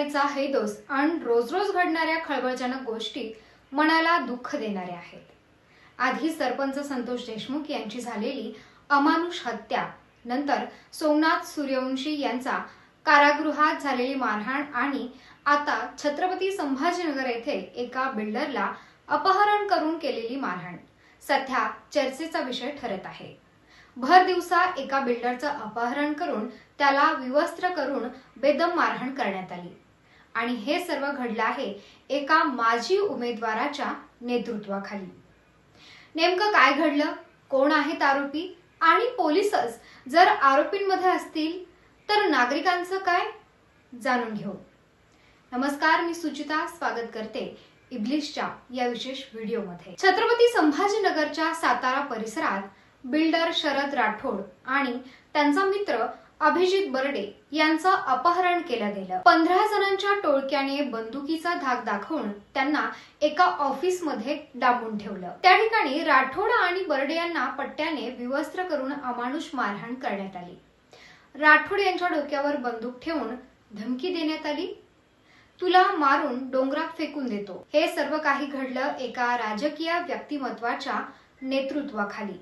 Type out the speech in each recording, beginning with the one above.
बेरोजगारीचा हैदोस आणि रोज रोज घडणाऱ्या खळबळजनक गोष्टी मनाला दुःख देणाऱ्या आहेत. आधी सरपंच संतोष देशमुख यांची झालेली अमानुष हत्या नंतर सोमनाथ सूर्यवंशी यांचा कारागृहात झालेली मारहाण आणि आता छत्रपती संभाजीनगर येथे एका बिल्डरला अपहरण करून केलेली मारहाण सध्या चर्चेचा विषय ठरत आहे. भर दिवसा एका बिल्डरचं अपहरण करून त्याला विवस्त्र करून बेदम मारहाण करण्यात आली. आणि हे सर्व घडलं आहे एका माजी उमेदवाराच्या नेतृत्वाखाली. नेमकं काय घडलं? कोण आहेत आरोपी? आणि पोलीसच जर आरोपींमध्ये असतील तर नागरिकांचं काय? जाणून घेऊ. नमस्कार मी सुचिता. स्वागत करते इब्लिशच्या या विशेष व्हिडिओमध्ये. छत्रपती संभाजीनगरच्या सातारा परिसरात बिल्डर शरद राठोड आणि त्यांचा मित्र अभिजित बर्डे यांचं अपहरण केलं गेलं. पंधरा जणांच्या टोळक्याने बंदुकीचा धाक दाखवून त्यांना एका ऑफिसमध्ये डांबून ठेवलं. त्या ठिकाणी राठोड आणि बर्डे यांना पट्ट्याने विवस्त्र करून अमानुष मारहाण करण्यात आली. राठोड यांच्या डोक्यावर बंदूक ठेवून धमकी देण्यात आली. तुला मारून डोंगरात फेकून देतो. हे सर्व काही घडलं एका राजकीय व्यक्तिमत्वाच्या नेतृत्वाखाली.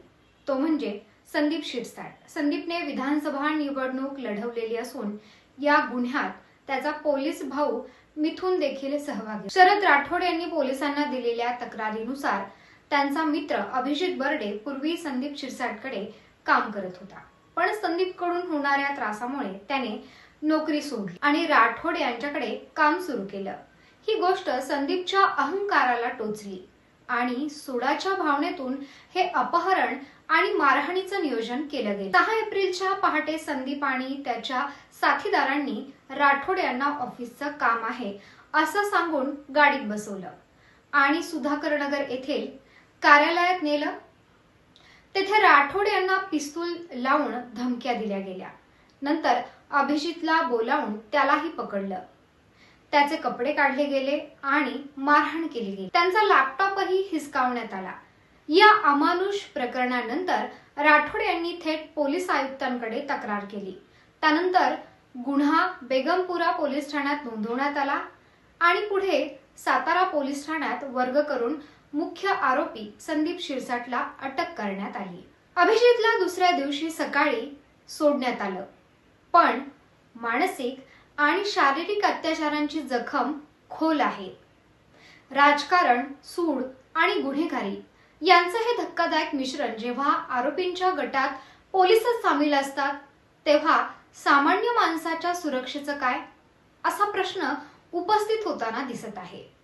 तो म्हणजे संदीप शिरसाट. संदीपने विधानसभा निवडणूक लढवलेली असून या गुन्ह्यात त्याचा पोलीस भाऊ मिथून देखील सहभागी शरद राठोड यांनी पोलिसांना दिलेल्या तक्रारीनुसार त्यांचा मित्र अभिजित बर्डे पूर्वी संदीप शिरसाटकडे काम करत होता. पण संदीपकडून होणाऱ्या त्रासामुळे त्याने नोकरी सोडली आणि राठोड यांच्याकडे काम सुरू केलं. ही गोष्ट संदीपच्या अहंकाराला टोचली आणि सुडाच्या भावनेतून हे अपहरण आणि मारहाणीचं नियोजन केलं गेलं. सहा एप्रिलच्या पहाटे संदीप आणि त्याच्या साथीदारांनी राठोड यांना ऑफिसचं काम आहे असं सांगून गाडीत बसवलं. आणि सुधाकर नगर येथील कार्यालयात नेलं. तेथे राठोड यांना पिस्तूल लावून धमक्या दिल्या गेल्या. नंतर अभिजितला बोलावून त्यालाही पकडलं. त्याचे कपडे काढले गेले आणि मारहाण केली गेली. त्यांचा लॅपटॉपही हिसकावण्यात आला. या अमानुष प्रकरणानंतर राठोड यांनी थेट पोलीस आयुक्तांकडे तक्रार केली. त्यानंतर गुन्हा बेगमपुरा पोलीस ठाण्यात नोंदवण्यात आला आणि पुढे सातारा पोलीस ठाण्यात वर्ग करून मुख्य आरोपी संदीप शिरसाटला अटक करण्यात आली. अभिजितला दुसऱ्या दिवशी सकाळी सोडण्यात आलं. पण मानसिक आणि शारीरिक अत्याचारांची जखम खोल आहे. राजकारण सूड आणि गुन्हेगारी यांचं हे धक्कादायक मिश्रण जेव्हा आरोपींच्या गटात पोलिसच सामील असतात तेव्हा सामान्य माणसाच्या सुरक्षेचं काय? असा प्रश्न उपस्थित होताना दिसत आहे.